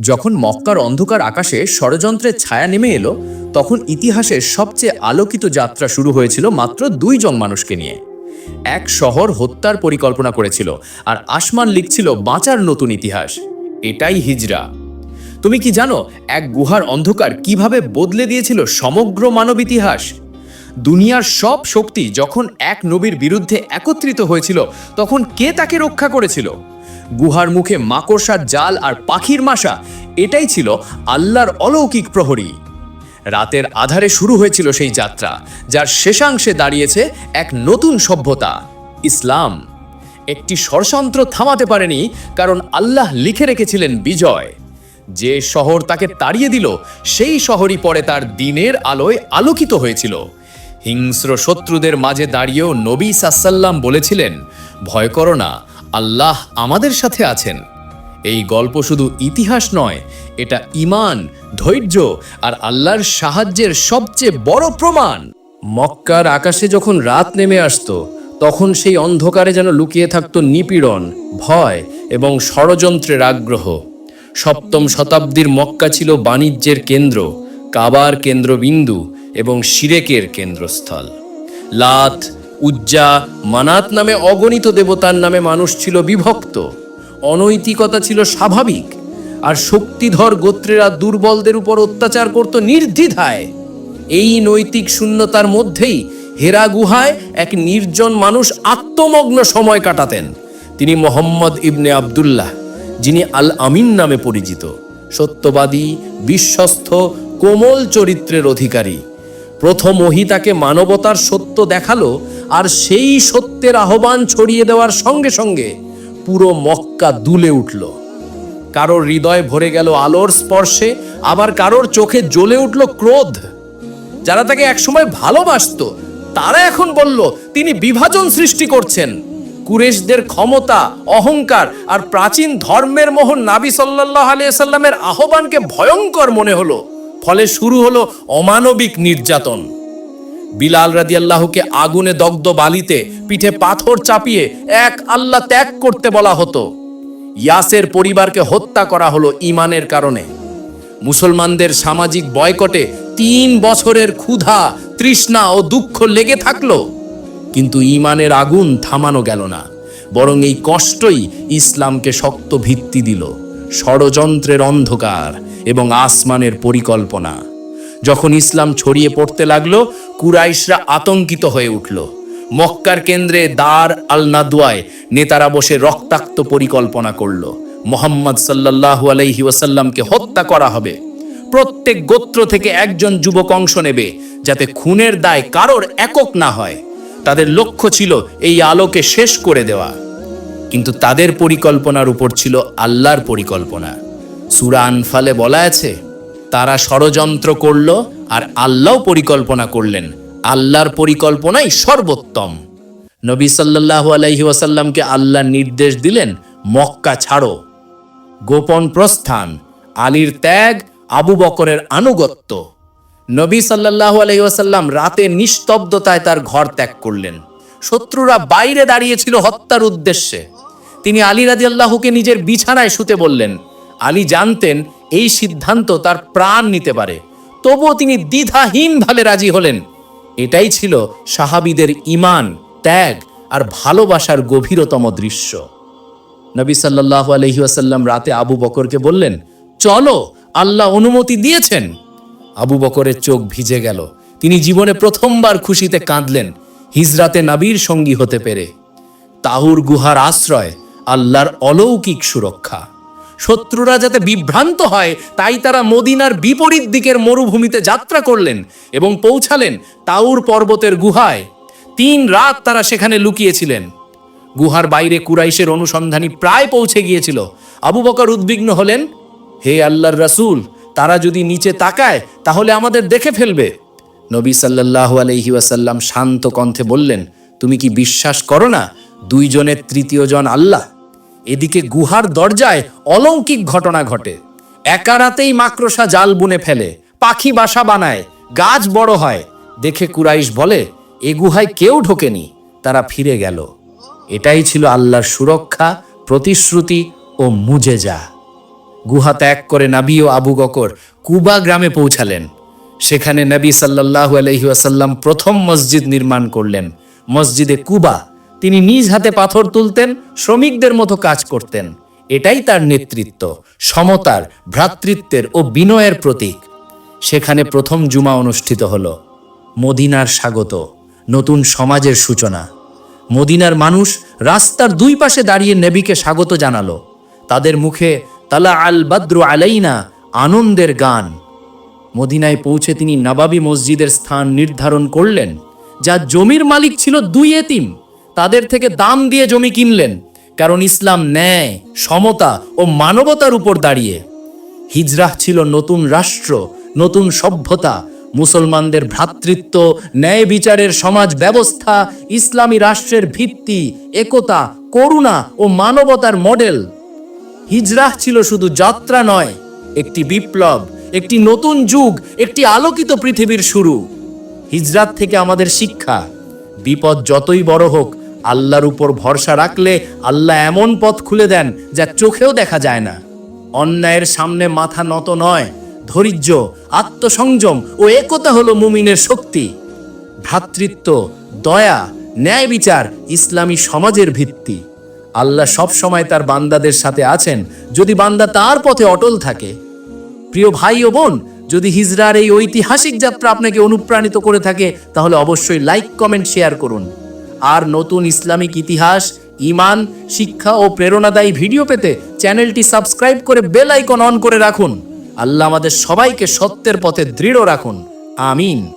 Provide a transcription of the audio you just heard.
যখন মক্কার অন্ধকার আকাশে ষড়যন্ত্রের ছায়া নেমে এলো, তখন ইতিহাসের সবচেয়ে আলোকিত যাত্রা শুরু হয়েছিল মাত্র দুইজন মানুষকে নিয়ে। এক শহর হত্যার পরিকল্পনা করেছিল আর আসমান লিখছিল, বাঁচার নতুন ইতিহাস। এটাই হিজরা। তুমি কি জানো, এক গুহার অন্ধকার কীভাবে বদলে দিয়েছিল সমগ্র মানব ইতিহাস? দুনিয়ার সব শক্তি যখন এক নবীর বিরুদ্ধে একত্রিত হয়েছিল, তখন কে তাকে রক্ষা করেছিল? গুহার মুখে মাকড়সার জাল আর পাখির মাসা এটাই ছিল আল্লাহর অলৌকিক প্রহরী। রাতের আধারে শুরু হয়েছিল সেই যাত্রা, যার শেষাংশে দাঁড়িয়েছে এক নতুন সভ্যতা, ইসলাম। একটি ষড়যন্ত্র থামাতে পারেনি, কারণ আল্লাহ লিখে রেখেছিলেন বিজয়। যে শহর তাকে তাড়িয়ে দিল, সেই শহরই পরে তার দিনের আলোয় আলোকিত হয়েছিল। হিংস্র শত্রুদের মাঝে দাঁড়িয়েও নবী সাসাল্লাম বলেছিলেন, ভয় করো না আল্লাহ আমাদের সাথে আছেন। এই গল্প শুধু ইতিহাস নয়, এটা ইমান ধৈর্য আর আল্লাহর সাহায্যের সবচেয়ে বড় প্রমাণ। মক্কার আকাশে যখন রাত নেমে আসতো, তখন সেই অন্ধকারে যেন লুকিয়ে থাকত নিপীড়ন, ভয় এবং ষড়যন্ত্রের আগ্রহ। সপ্তম শতাব্দীর মক্কা ছিল বাণিজ্যের কেন্দ্র, কাবার কেন্দ্রবিন্দু এবং শিরেকের কেন্দ্রস্থল। লাত উজ্জা মানাত নামে অগণিত দেবতার নামে মানুষ ছিল বিভক্ত। অনৈতিকতা ছিল স্বাভাবিক, আর শক্তিধর গোত্রেরা দুর্বলদের উপর অত্যাচার করত নির্দ্বিধায়। এই নৈতিক শূন্যতার মধ্যেই হেরা গুহায় এক নির্জন মানুষ আত্মমগ্ন সময় কাটাতেন। তিনি মোহাম্মদ ইবনে আবদুল্লাহ, যিনি আল আমিন নামে পরিচিত। সত্যবাদী, বিশ্বস্ত, কোমল চরিত্রের অধিকারী। প্রথম ওহি তাকে মানবতার সত্য দেখাল আর সেই সত্যের আহ্বান ছড়িয়ে দেওয়ার সঙ্গে সঙ্গে পুরো মক্কা দুলে উঠল। কারোর হৃদয় ভরে গেল আলোর স্পর্শে, আবার কারোর চোখে জ্বলে উঠল ক্রোধ। যারা তাকে একসময় ভালোবাসতো, তারা এখন বলল, তিনি বিভাজন সৃষ্টি করছেন। কুরেশদের ক্ষমতা, অহংকার আর প্রাচীন ধর্মের মোহন নাবি সাল্লাহ আলিয়াল্লামের আহ্বানকে ভয়ঙ্কর মনে হলো। ফলে শুরু হলো অমানবিক নির্যাতন। বিলাল রাদিয়াল্লাহকে আগুনে দগ্ধ বালিতে পিঠে পাথর চাপিয়ে এক আল্লাহ ত্যাগ করতে বলা হতো। ইয়াসের পরিবারকে হত্যা করা হলো ইমানের কারণে। মুসলমানদের সামাজিক বয়কটে তিন বছরের ক্ষুধা, তৃষ্ণা ও দুঃখ লেগে থাকল। কিন্তু ইমানের আগুন থামানো গেল না, বরং এই কষ্টই ইসলামকে শক্ত ভিত্তি দিল। ষড়যন্ত্রের অন্ধকার এবং আসমানের পরিকল্পনা। যখন ইসলাম ছড়িয়ে পড়তে লাগল, কুরাইশরা আতঙ্কিত হয়ে উঠল। মক্কার কেন্দ্রে দার আল নাদুয়ায় নেতারা বসে রক্তাক্ত পরিকল্পনা করল। মোহাম্মদ সাল্লাহ আলাইহি ওয়াসাল্লামকে হত্যা করা হবে। প্রত্যেক গোত্র থেকে একজন যুবক অংশ নেবে, যাতে খুনের দায় কারোর একক না হয়। তাদের লক্ষ্য ছিল এই আলোকে শেষ করে দেওয়া। কিন্তু তাদের পরিকল্পনার উপর ছিল আল্লাহর পরিকল্পনা। সুরা আনফালে বলা আছে তারা ষড়যন্ত্র করল আর আল্লাহ পরিকল্পনা করলেন। আল্লাহর পরিকল্পনাই সর্বোত্তম। নবী সাল্লাল্লাহু আলাইহি ওয়াসাল্লামকে আল্লাহ নির্দেশ দিলেন, মক্কা ছাড়ো। গোপন প্রস্থান, আলীর ত্যাগ, আবু বকরের আনুগত্য। নবী সাল্লাল্লাহু আলাইহি ওয়াসাল্লাম রাতে নিস্তব্ধতায় তার ঘর ত্যাগ করলেন। শত্রুরা বাইরে দাঁড়িয়েছিল হত্যার উদ্দেশ্যে। তিনি আলী রাদিয়াল্লাহুকে নিজের বিছানায় শুতে বললেন, আলী জানতেন এই সিদ্ধান্ত তার প্রাণ নিতে পারে। তবুও তিনি দ্বিধাহীনভাবে রাজি হলেন। এটাই ছিল সাহাবীদের ইমান ত্যাগ আর ভালোবাসার গভীরতম দৃশ্য। নবী সাল্লাল্লাহু আলহি আসাল্লাম রাতে আবু বকরকে বললেন, চলো, আল্লাহ অনুমতি দিয়েছেন। আবু বকরের চোখ ভিজে গেল। তিনি জীবনে প্রথমবার খুশিতে কাঁদলেন। হিজরাতে নাবির সঙ্গী হতে পেরে। তাহুর গুহার আশ্রয়, আল্লাহর অলৌকিক সুরক্ষা। শত্রুরা যাতে বিভ্রান্ত হয়, তাই তারা মদিনার বিপরীত দিকের মরুভূমিতে যাত্রা করলেন এবং পৌঁছালেন তাউর পর্বতের গুহায়। তিন রাত তারা সেখানে লুকিয়েছিলেন। গুহার বাইরে কুরাইশের অনুসন্ধানী প্রায় পৌঁছে গিয়েছিল। আবু বকর উদ্বিগ্ন হলেন, হে আল্লাহর রাসূল, তারা যদি নিচে তাকায়, তাহলে আমাদের দেখে ফেলবে। নবী সাল্লাল্লাহু আলাইহি ওয়াসাল্লাম শান্ত কণ্ঠে বললেন, তুমি কি বিশ্বাস করো না? দুইজনের তৃতীয় জন আল্লাহ। এদিকে গুহার দরজায় অলৌকিক ঘটনা ঘটে। একা রাতেই মাকড়সা জাল বুনে ফেলে, পাখি বাসা বানায়, গাছ বড় হয়। দেখে কুরাইশ বলে, এ গুহায় কেউ ঢোকেনি, তারা ফিরে গেল। এটাই ছিল আল্লাহর সুরক্ষা, প্রতিশ্রুতি ও মুজেজা। গুহা ত্যাগ করে নাবি ও আবু বকর কুবা গ্রামে পৌঁছালেন। সেখানে নবী সাল্লাল্লাহু আলাইহি ওয়াসাল্লাম প্রথম মসজিদ নির্মাণ করলেন। মসজিদে কুবা তিনি নিজ হাতে পাথর তুলতেন, শ্রমিকদের মতো কাজ করতেন। এটাই তার নেতৃত্ব, সমতার, ভ্রাতৃত্বের ও বিনয়ের প্রতীক। সেখানে প্রথম জুমা অনুষ্ঠিত হল। মদিনার স্বাগত, নতুন সমাজের সূচনা। মদিনার মানুষ রাস্তার দুই পাশে দাঁড়িয়ে নেবিকে স্বাগত জানালো। তাদের মুখে, তালা আল বাদ্রু আলাইনা আনন্দের গান। মদিনায় পৌঁছে তিনি নবাবী মসজিদের স্থান নির্ধারণ করলেন যা জমির মালিক ছিল দুই এতিম। তাদের থেকে দাম দিয়ে জমি কিনলেন, কারণ ইসলাম ন্যায়, সমতা ও মানবতার উপর দাঁড়িয়ে। হিজরাহ ছিল নতুন রাষ্ট্র, নতুন সভ্যতা, মুসলমানদের ভ্রাতৃত্ব, ন্যায় বিচারের সমাজ ব্যবস্থা, ইসলামী রাষ্ট্রের ভিত্তি, একতা, করুণা ও মানবতার মডেল। হিজরাহ ছিল শুধু যাত্রা নয়, একটি বিপ্লব, একটি নতুন যুগ, একটি আলোকিত পৃথিবীর শুরু। হিজরাত থেকে আমাদের শিক্ষা, বিপদ যতই বড় হোক আল্লাহর উপর ভরসা রাখলে আল্লাহ এমন পথ খুলে দেন যা চোখেও দেখা যায় না। অন্যায়ের সামনে মাথা নত নয়, ধৈর্য, আত্মসংযম ও একতা হলো মুমিনের শক্তি। ভ্রাতৃত্ব, দয়া, ন্যায় বিচার ইসলামী সমাজের ভিত্তি। আল্লাহ সব সময় তার বান্দাদের সাথে আছেন যদি বান্দা তার পথে অটল থাকে। প্রিয় ভাই ও বোন, যদি হিজরার এই ঐতিহাসিক যাত্রা আপনাকে অনুপ্রাণিত করে থাকে, তাহলে অবশ্যই লাইক কমেন্ট শেয়ার করুন। আর নতুন ইসলামিক ইতিহাস ইমান শিক্ষা ও প্রেরণাদায়ী ভিডিও পেতে চ্যানেলটি সাবস্ক্রাইব করে বেল আইকন অন করে রাখুন। আল্লাহ আমাদের সবাইকে সত্যের পথে দৃঢ় রাখুন। আমিন।